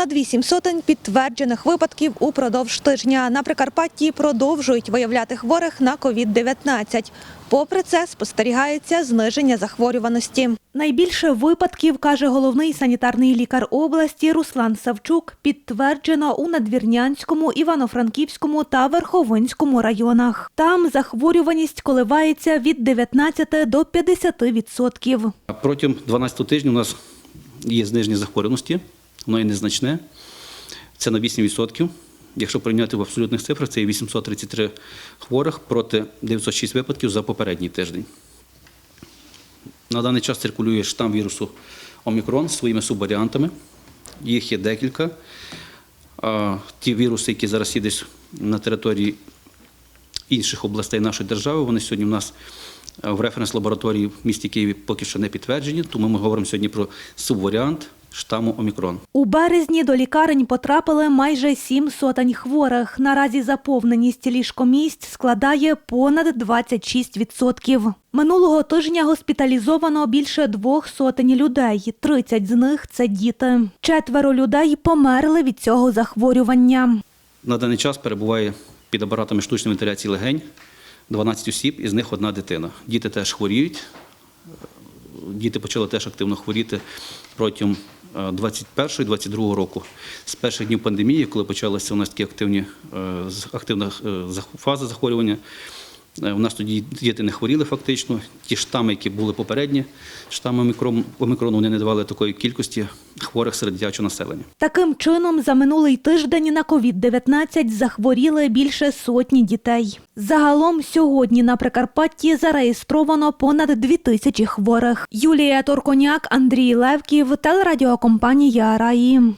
Понад вісім сотень підтверджених випадків упродовж тижня. На Прикарпатті продовжують виявляти хворих на COVID-19. Попри це, спостерігається зниження захворюваності. Найбільше випадків, каже головний санітарний лікар області Руслан Савчук, підтверджено у Надвірнянському, Івано-Франківському та Верховинському районах. Там захворюваність коливається від 19 до 50 відсотків. Протягом 12 тижня у нас є зниження захворюваності, воно є незначне. Це на 8%. Якщо порівняти в абсолютних цифрах, це є 833 хворих проти 906 випадків за попередній тиждень. На даний час циркулює штам вірусу Омікрон з своїми субваріантами. Їх є декілька. Ті віруси, які зараз є десь на території інших областей нашої держави. Вони сьогодні в нас е, в референс-лабораторії в місті Києві поки що не підтверджені, тому ми говоримо сьогодні про субваріант штаму Омікрон. У березні до лікарень потрапили майже сім сотень хворих. Наразі заповненість ліжкомісць складає понад 26%. Минулого тижня госпіталізовано більше двох сотень людей. 30 з них це діти. Четверо людей померли від цього захворювання. На даний час перебуває під апаратами штучної вентиляції легень 12 осіб, із них одна дитина. Діти теж хворіють. Діти почали теж активно хворіти протягом 21-22 року. З перших днів пандемії, коли почалася у нас такі активні, е, активна е, фаза захворювання, у нас тоді діти не хворіли фактично. Ті штами, які були попередні, штами омікрон, омікрону, вони не давали такої кількості хворих серед дитячого населення. Таким чином, за минулий тиждень на COVID-19 захворіли більше сотні дітей. Загалом сьогодні на Прикарпатті зареєстровано понад дві тисячі хворих. Юлія Торконяк, Андрій Левків, телерадіокомпанія Раї.